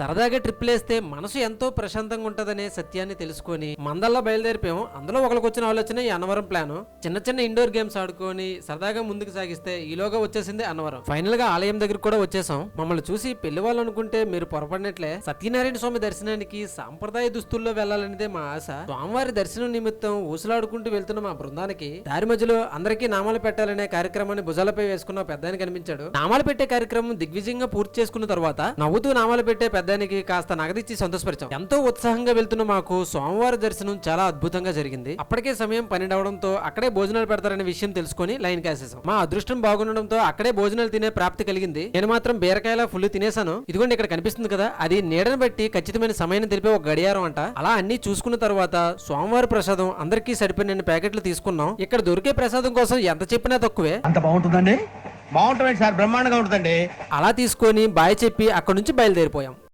సరదాగా ట్రిప్లు వేస్తే మనసు ఎంతో ప్రశాంతంగా ఉంటుందనే సత్యాన్ని తెలుసుకొని మందల్లో బయలుదేరిపోయాం అందులో ఒకరికి వచ్చిన ఆలోచన ఈ అన్నవరం ప్లాన్. చిన్న చిన్న ఇండోర్ గేమ్స్ ఆడుకొని సరదాగా ముందుకు సాగిస్తే ఈలోగా వచ్చేసింది అన్నవరం. ఫైనల్గా ఆలయం దగ్గర కూడా వచ్చేసాం. మమ్మల్ని చూసి పెళ్ళి వాళ్ళు అనుకుంటే మీరు పొరపడినట్లే సత్యనారాయణ స్వామి దర్శనానికి సాంప్రదాయ దుస్తుల్లో వెళ్ళాలనేదే మా ఆశ. స్వామివారి దర్శనం నిమిత్తం ఊసలాడుకుంటూ వెళ్తున్న మా బృందానికి దారి మధ్యలో అందరికీ నామాలు పెట్టాలనే కార్యక్రమాన్ని భుజాలపై వేసుకున్న పెద్దానికి కనిపించాడు. నామాలు పెట్టే కార్యక్రమం దిగ్విజయంగా పూర్తి చేసుకున్న తర్వాత నవ్వుతూ నామాలు పెట్టే పెద్ద పెద్దానికి కాస్త నగదిచ్చి సంతోషపరిచాం. ఎంతో ఉత్సాహంగా వెళ్తున్న మాకు సోమవారి దర్శనం చాలా అద్భుతంగా జరిగింది. అప్పటికే సమయం పన్నెండు అవడంతో అక్కడే భోజనాలు పెడతారనే విషయం తెలుసుకొని లైన్ కాసేసాం మా అదృష్టం బాగుండడంతో అక్కడే భోజనాలు తినే ప్రాప్తి కలిగింది. నేను మాత్రం బీరకాయల ఫుల్ తినేసాను ఇదిగోండి ఇక్కడ కనిపిస్తుంది కదా అది నీడను బట్టి ఖచ్చితమైన సమయం తెలిపే ఒక గడియారం అంట. అలా అన్ని చూసుకున్న తర్వాత సోమవారి ప్రసాదం అందరికీ సరిపోయిన ప్యాకెట్లు తీసుకున్నాం. ఇక్కడ దొరికే ప్రసాదం కోసం ఎంత చెప్పినా తక్కువే. అంత బాగుంటుందండి? బాగుంటుంది సార్ బ్రహ్మాండంగా ఉంటుందండి. అలా తీసుకొని బాయ్ చెప్పి అక్కడ నుంచి బయలుదేరిపోయాం.